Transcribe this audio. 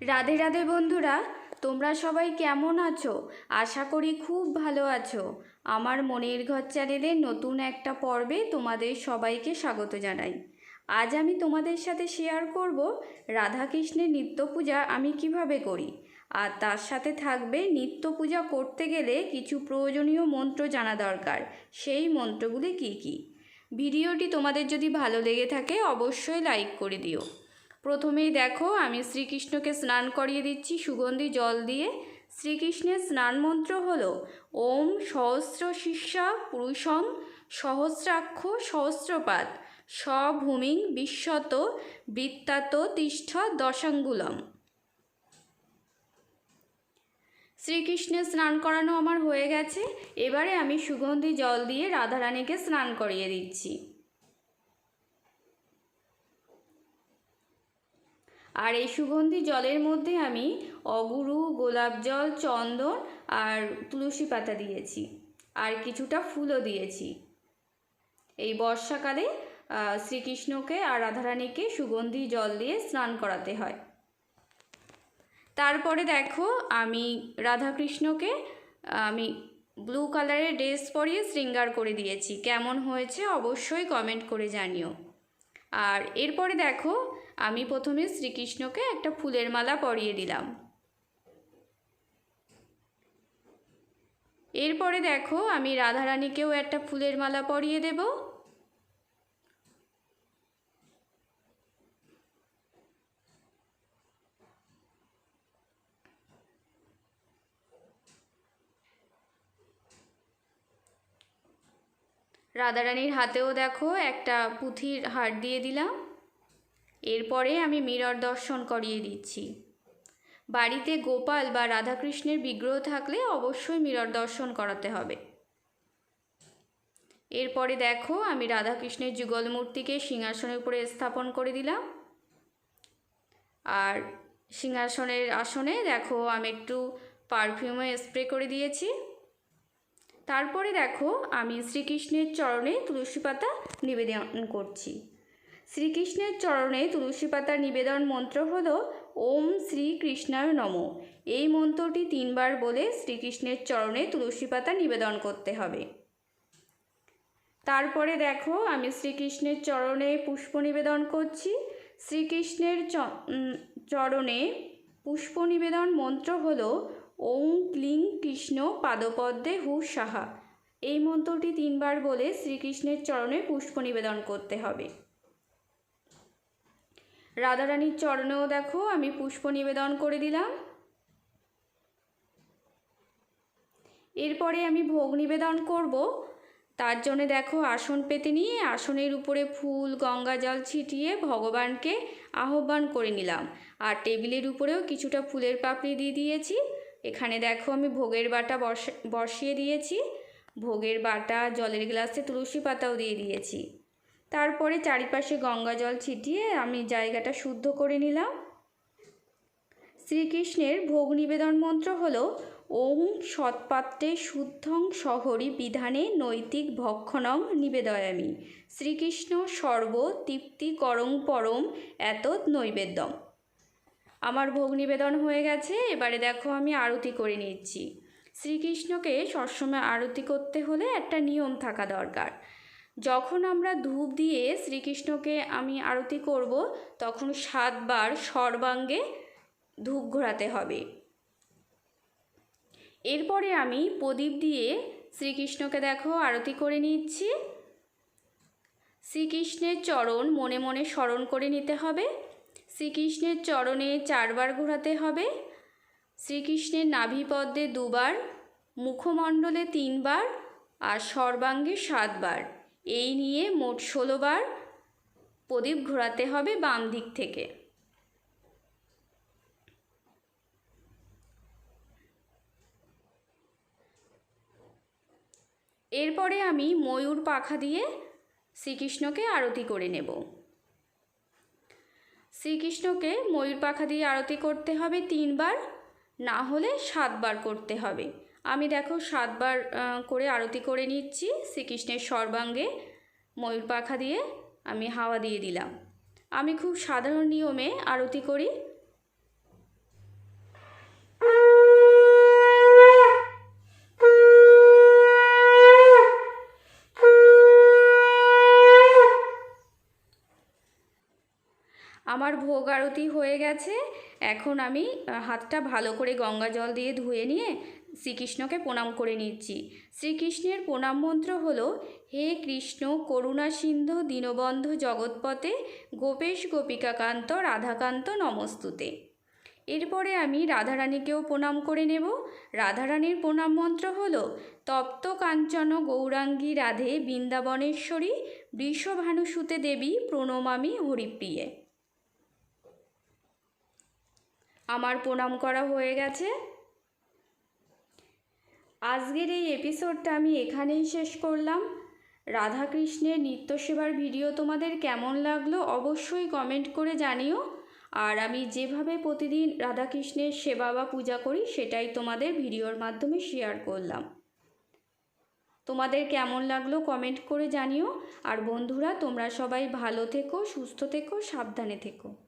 রাধে রাধে বন্ধুরা, তোমরা সবাই কেমন আছো? আশা করি খুব ভালো আছো। আমার মনের ঘর চ্যানেলের নতুন একটা পর্বে তোমাদের সবাইকে স্বাগত জানাই। আজ আমি তোমাদের সাথে শেয়ার করব রাধাকৃষ্ণের নিত্য পূজা আমি কীভাবে করি। আর তার সাথে থাকবে নিত্য পূজা করতে গেলে কিছু প্রয়োজনীয় মন্ত্র জানা দরকার। সেই মন্ত্রগুলি কি কি? ভিডিওটি তোমাদের যদি ভালো লেগে থাকে, অবশ্যই লাইক করে দিও। প্রথমেই দেখো, আমি শ্রীকৃষ্ণকে স্নান করিয়ে দিচ্ছি, সুগন্ধি জল দিয়ে। শ্রীকৃষ্ণের স্নান মন্ত্র হল, ওম সহস্র শিষ্যা পুরুষং সহস্রাক্ষ সহস্রপাত, স্বভূমিং বিশ্বত বৃত্তাত তিষ্ঠ দশাঙ্গুলম। শ্রীকৃষ্ণের স্নান করানো আমার হয়ে গেছে। এবারে আমি সুগন্ধি জল দিয়ে রাধারানীকে স্নান করিয়ে দিচ্ছি। আর এই সুগন্ধি জলের মধ্যে আমি অগুরু, গোলাপ জল, চন্দন আর তুলসী পাতা দিয়েছি। আর কিছুটা ফুলও দিয়েছি। এই বর্ষাকালে শ্রীকৃষ্ণকে আর রাধারানীকে সুগন্ধি জল দিয়ে স্নান করাতে হয়। তারপরে দেখো, আমি রাধাকৃষ্ণকে, আমি ব্লু কালারের ড্রেস পরিয়ে শৃঙ্গার করে দিয়েছি। কেমন হয়েছে অবশ্যই কমেন্ট করে জানিও। আর এরপরে দেখো আমি প্রথমে শ্রীকৃষ্ণকে একটা ফুলের মালা পরিয়ে দিলাম। এরপরে দেখো, আমি রাধারানীকেও একটা ফুলের মালা পরিয়ে দেব। রাধারানীর হাতেও দেখো, একটা পুঁথির হার দিয়ে দিলাম। এরপরে আমি মিরর দর্শন করিয়ে দিচ্ছি। বাড়িতে গোপাল বা রাধাকৃষ্ণের বিগ্রহ থাকলে অবশ্যই মিরর দর্শন করাতে হবে। এরপরে দেখো, আমি রাধাকৃষ্ণের যুগল মূর্তিকে সিংহাসনের উপরে স্থাপন করে দিলাম। আর সিংহাসনের আসনে দেখো, আমি একটু পারফিউমে স্প্রে করে দিয়েছি। তারপরে দেখো, আমি শ্রীকৃষ্ণের চরণে তুলসী পাতা নিবেদন করছি। শ্রীকৃষ্ণের চরণে তুলসী পাতার নিবেদন মন্ত্র হল, ওম শ্রীকৃষ্ণায় নম। এই মন্ত্রটি তিনবার বলে শ্রীকৃষ্ণের চরণে তুলসী পাতা নিবেদন করতে হবে। তারপরে দেখো, আমি শ্রীকৃষ্ণের চরণে পুষ্প নিবেদন করছি। শ্রীকৃষ্ণের চরণে পুষ্প নিবেদন মন্ত্র হল, ওং ক্লিং কৃষ্ণ পাদপদ্মে হু সাহা। এই মন্ত্রটি তিনবার বলে শ্রীকৃষ্ণের চরণে পুষ্প নিবেদন করতে হবে। রাধারানীর চরণেও দেখো, আমি পুষ্প নিবেদন করে দিলাম। এরপরে আমি ভোগ নিবেদন করব। তার জন্য দেখো, আসন পেতে নিয়ে আসনের উপরে ফুল, গঙ্গা জল ছিটিয়ে ভগবানকে আহ্বান করে নিলাম। আর টেবিলের উপরেও কিছুটা ফুলের পাপড়ি দিয়ে দিয়েছি। এখানে দেখো, আমি ভোগের বাটা বসে, বসিয়ে দিয়েছি। ভোগের বাটা, জলের গ্লাসে তুলসী পাতাও দিয়ে দিয়েছি। তারপরে চারিপাশে গঙ্গা জল ছিটিয়ে আমি জায়গাটা শুদ্ধ করে নিলাম। শ্রীকৃষ্ণের ভোগ নিবেদন মন্ত্র হল ওং সৎপাত্রে শুদ্ধং শহরী বিধানে নৈতিক ভক্ষণং নিবেদয়ামি। শ্রীকৃষ্ণ সর্ব তৃপ্তি করং পরম এত নৈবেদ্যম। আমার ভোগ নিবেদন হয়ে গেছে, এবারে দেখো আমি আরতি করে নিচ্ছি। শ্রীকৃষ্ণকে সবসময় আরতি করতে হলে একটা নিয়ম থাকা দরকার। যখন আমরা ধূপ দিয়ে শ্রীকৃষ্ণকে আমি আরতি করব, তখন সাতবার সর্বাঙ্গে ধূপ ঘোরাতে হবে। এরপরে আমি প্রদীপ দিয়ে শ্রীকৃষ্ণকে দেখো, আরতি করে নিচ্ছি। শ্রীকৃষ্ণের চরণ মনে মনে স্মরণ করে নিতে হবে। শ্রীকৃষ্ণের চরণে চারবার ঘোরাতে হবে। শ্রীকৃষ্ণের নাভিপদ্মে দুবার, মুখমণ্ডলে তিনবার, আর সর্বাঙ্গে সাতবার। এই নিয়ে মোট ষোলোবার প্রদীপ ঘোরাতে হবে বাম দিক থেকে। এরপরে আমি ময়ূর পাখা দিয়ে শ্রীকৃষ্ণকে আরতি করে নেব। শ্রীকৃষ্ণকে ময়ূর পাখা দিয়ে আরতি করতে হবে তিনবার, না হলে সাতবার করতে হবে। আমি দেখো সাতবার করে আরতি করে নিচ্ছি শ্রীকৃষ্ণের সর্বাঙ্গে ময়ূর পাখা দিয়ে আমি হাওয়া দিয়ে দিলাম। আমি খুব সাধারণ নিয়মে আরতি করি। ভোগ আরতি হয়ে গেছে। এখন আমি হাতটা ভালো করে গঙ্গা জল দিয়ে ধুয়ে নিয়ে শ্রীকৃষ্ণকে প্রণাম করে নিচ্ছি। শ্রীকৃষ্ণের প্রণাম মন্ত্র হলো, হে কৃষ্ণ, করুণা সিন্ধু, দীনবন্ধু জগৎপথে, গোপেশ গোপিকাকান্ত, রাধাকান্ত নমস্তুতে। এরপরে আমি রাধারানীকেও প্রণাম করে নেব। রাধারানীর প্রণাম মন্ত্র হল, তপ্ত কাঞ্চন গৌরাঙ্গী রাধে বৃন্দাবনেশ্বরী, বৃষভানুসুতে দেবী প্রণমামি হরিপ্রিয়ে। আমার প্রণাম করা হয়ে গেছে। আজকের এই এপিসোডটা আমি এখানেই শেষ করলাম। রাধাকৃষ্ণের নিত্য সেবার ভিডিও তোমাদের কেমন লাগল অবশ্যই কমেন্ট করে জানিও। আর আমি যেভাবে প্রতিদিন রাধাকৃষ্ণের সেবা বা পূজা করি, সেটাই তোমাদের ভিডিওর মাধ্যমে শেয়ার করলাম। তোমাদের কেমন লাগল কমেন্ট করে জানিও। আর বন্ধুরা, তোমরা সবাই ভালো থেকো, সুস্থ থেকো, সাবধানে থেকো।